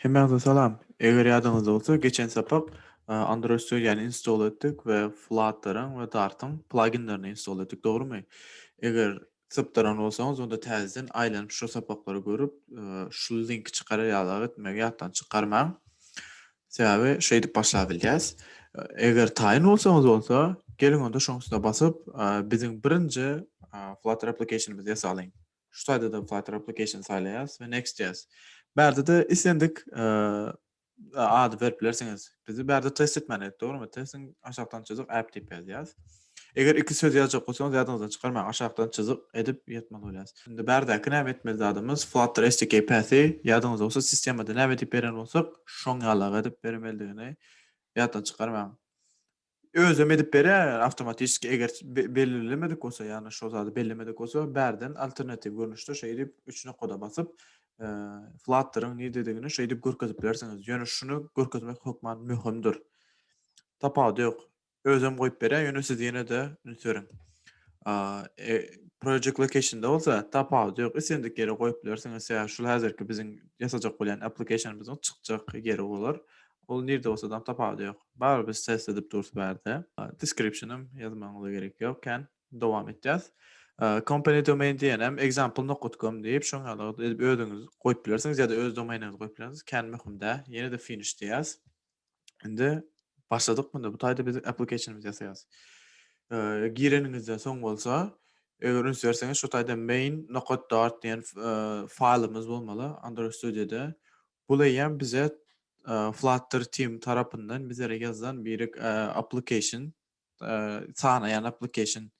Hemmäňize salam. Eger ýadyňyzda bolsa, geçen sapak e, Android Studiony install etdik we Flutter'ın we Dart'ın pluginlerini install etdik, dogrymy? Eger sypdaran bolsaňyz, onda täzeden aýlanyp şu sapaklary görüp, e, şu link çykara ýaly etmegi ýatdan çykarmaň. Sebäbi şeýdi başlap bilýäs. Eger taýyn bolsaňyz bolsa, geliň onda e, biziň birinji e, Flutter applicationymyzy ýasalyň. Şu taýda da Flutter application saýlaýas we next ýaz. Berde de isendik ad verb bilersiniz. Bizi berde test etmeni, doğru mu? Testin aşağıdan çizik app deyip yaz. Eger iki söz yazıp koysanız yadınızdan çıkarmayın. Aşağıdan çizik edip yetmeli olayız. Şimdi berdaki näme etmeli adımız Flutter SDK pathi yadınızda olsa sistemada näme edip beren olsak şoň ýalag edip bermeldigini ýaddan çıkarmayın. özüm edip bere avtomatik eger belirlemedik olsa yani şu zada belirlemedik olsa berden alternatif görünüşde şey edip üçüne koda basıp E, Flutter'ın ne dediğini şeyde görkezip berseniz, yani şunu görkezmek hukman mühimdir. Tapady yok. Özüm koyup bere, yani siz yine de unutuyorum. E, project location'da olsa tapady yok. Isendik yere koyup berseniz, ya şul hazırki bizim yasacak bolan application bizim çıkacak yeri olur. Ol nerede olsa da tapady yok. Bar biz test edip dursa berde. Description'ım yazmanıza gerek yok. Kan devam edeceğiz. Company domain diýenem example.com diýip şoň ýaly edip özüňiz goýup bilersiňiz ýa-da öz domainyňyzy goýup bilersiňiz. Kan möhümde. Ýene de finish diýäs. Indi başladyk bunda. Bu taýda biz applicationymyzy ýasaýas. Gireningizde soň bolsa, eger üns berseňiz şu taýda main.dart diýen faýlymyz bolmaly Android Studio'da. Bulaýam bize eee, Flutter team tarapyndan bizlere ýazylan bir application sana ýani application.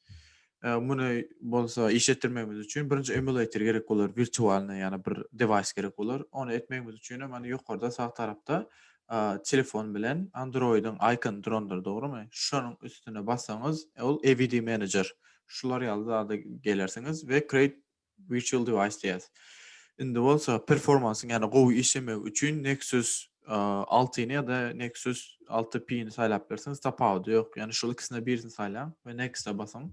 Muny bolsa işletdirmegimiz üçin birinji emulator gerek bolar, virtualny ýani bir device gerek bolar. Onu etmegimiz üçin mana sağ tarapda eee, telefon bilen Android'in icon durandyr, dogrymy? Şonuň üstüne bassaňyz, ol AVD Manager. Şular ýaly zada gelersiňiz we create virtual device diýäs. Indi bolsa performansyň ýani gowy işlemek üçin Nexus eee, 6-ny ýa-da Nexus 6P'ni saýlap bersiňiz tapady ýok. Ýani şol ikisine birisini saýlaň we next'e basaň.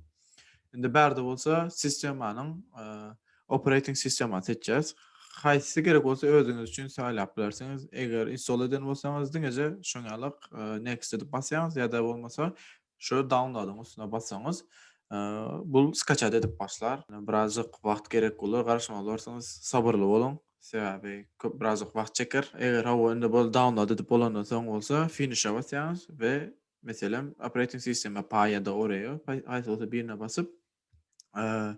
Indi bärde bolsa sistemanyň eee, operating systemany seçjäs. Haýsy gerek bolsa özüňiz üçin saýlap bilersiňiz. Eger install eden bolsaňyz diňeje şoň ýaly eee, next edip basýaňyz ýa-da bolmasa şu download'yň üstüne bassaňyz eee, bul skaçat edip başlar. Birazjyk wagt gerek bolar. Sabyrly boluň. Sebäbi köp birazjyk wagt çeker. Eger hawa indi bol download edip bolandan soň bolsa finish'e basýaňyz we meselem operating systeme pa ýa-da oraya bolsa birine basyp eee,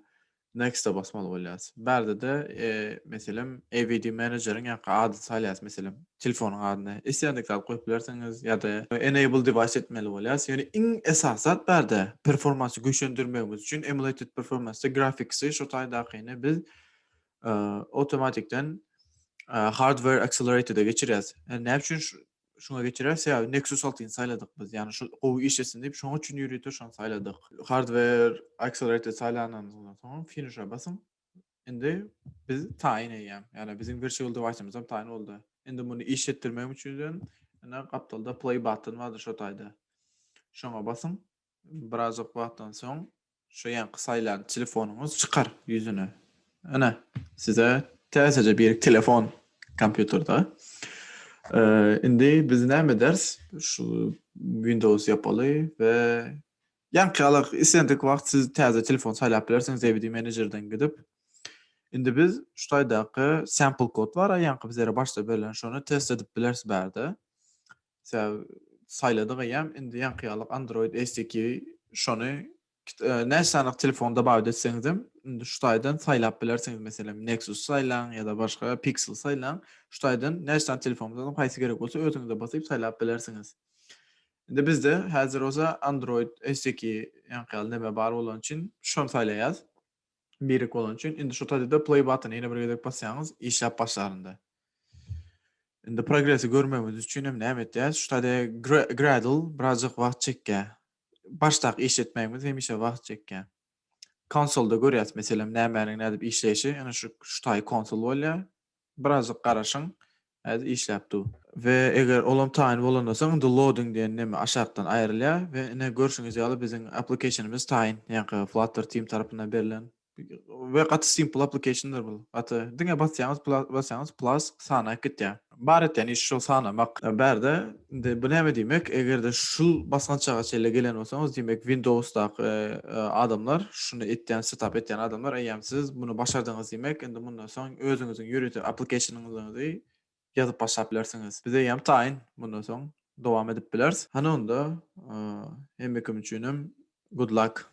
next'e basmaly bolýas. Bärde de eee, meselem AVD Manager'ın ýa-da ady saýlaýas meselem telefonyň adyny. Isleýändik zat goýup bilersiňiz ýa-da enable device etmeli bolýas. Ýani iň esas zat bärde performansy güýçlendirmegimiz üçin emulated performance graphics'i şu taýdakyny biz eee, otomatikden eee, hardware accelerated'e geçirýäs. Yani näme üçin ş- şuna geçirýäs? Ýa Nexus 6'yny saýladyk biz. Ýani şu gowy işlesin diýip şoň üçin ýürüýär, şonu saýladyk. Hardware accelerated saýlanandan soň finish'e basyň. Indi biz taýin edýär. Ýani biziň virtual device'ymyz hem taýin boldy. Indi muny işletdirmek üçin ene gapdalda play button bardyr şu taýda. Şoňa basyň. Birazjyk wagtdan soň şu ýanky saýlan telefonyňyz çykar ýüzüne. Ana size täzeje bir telefon kompýuterda. Eee, indi biz näme ders? Şu Windows ýapaly we ýanky isendik wagt siz täze telefon saýlap bilersiňiz AVD Manager'dan gidip. Indi biz şu taýdaky sample kod bar, ýanky bizlere başda berilen şonu test edip bilersiz bärde. Sebäbi saýladyk ýam indi Android SDK şonu näsanyk telefonda bar etseňizem, indi şu taýdan saýlap bilersiňiz meselem Nexus saýlaň ýa-da başga Pixel saýlaň. Şu taýdan näçe telefonunuzdan haýsy gerek bolsa özüňizde basyp saýlap bilersiňiz. Indi bizde häzir olsa Android SDK ýanky ýaly näme bar bolan üçin şonu saýlaýas. Birik bolan üçin indi şu taýda play button ýene bir gedek basýaňyz işläp başlarynda. Indi progressi görmemiz üçin näme etýäs? Şu taýda Gra- Gradle birazjyk wagt çekkä. başlak işletmemiz hemişe wagt çekken. Konsolda görýäs meselem nämäniň nädip işleýişi, ýa-ni şu şuýtaý konsol bolýar. Biraz garaşyň häzir işläpdi. We eger olam taýin bolan bolsa, the loading diýen näme aşakdan aýrylýar we ene görşüňiz ýaly biziň applicationymyz taýin, ýa-ni Flutter team tarapyndan berilen we gaty simple applicationlar bol. Gaty diňe basýaňyz, basýaňyz plus sana gitýär. Baret yani iş şol sanamak e, berde de bu näme demek eger de şu basgançaga çele gelen bolsaňyz demek Windows'da e, e, adamlar şunu etden setup etden adamlar eýem bunu başardyňyz demek endi bundan soň özüňiziň ýürütip application'yňyzy ýazyp başlap bilersiňiz. Bize ýam taýin bundan soň dowam edip bilers. Hany onda emek üçünem good luck.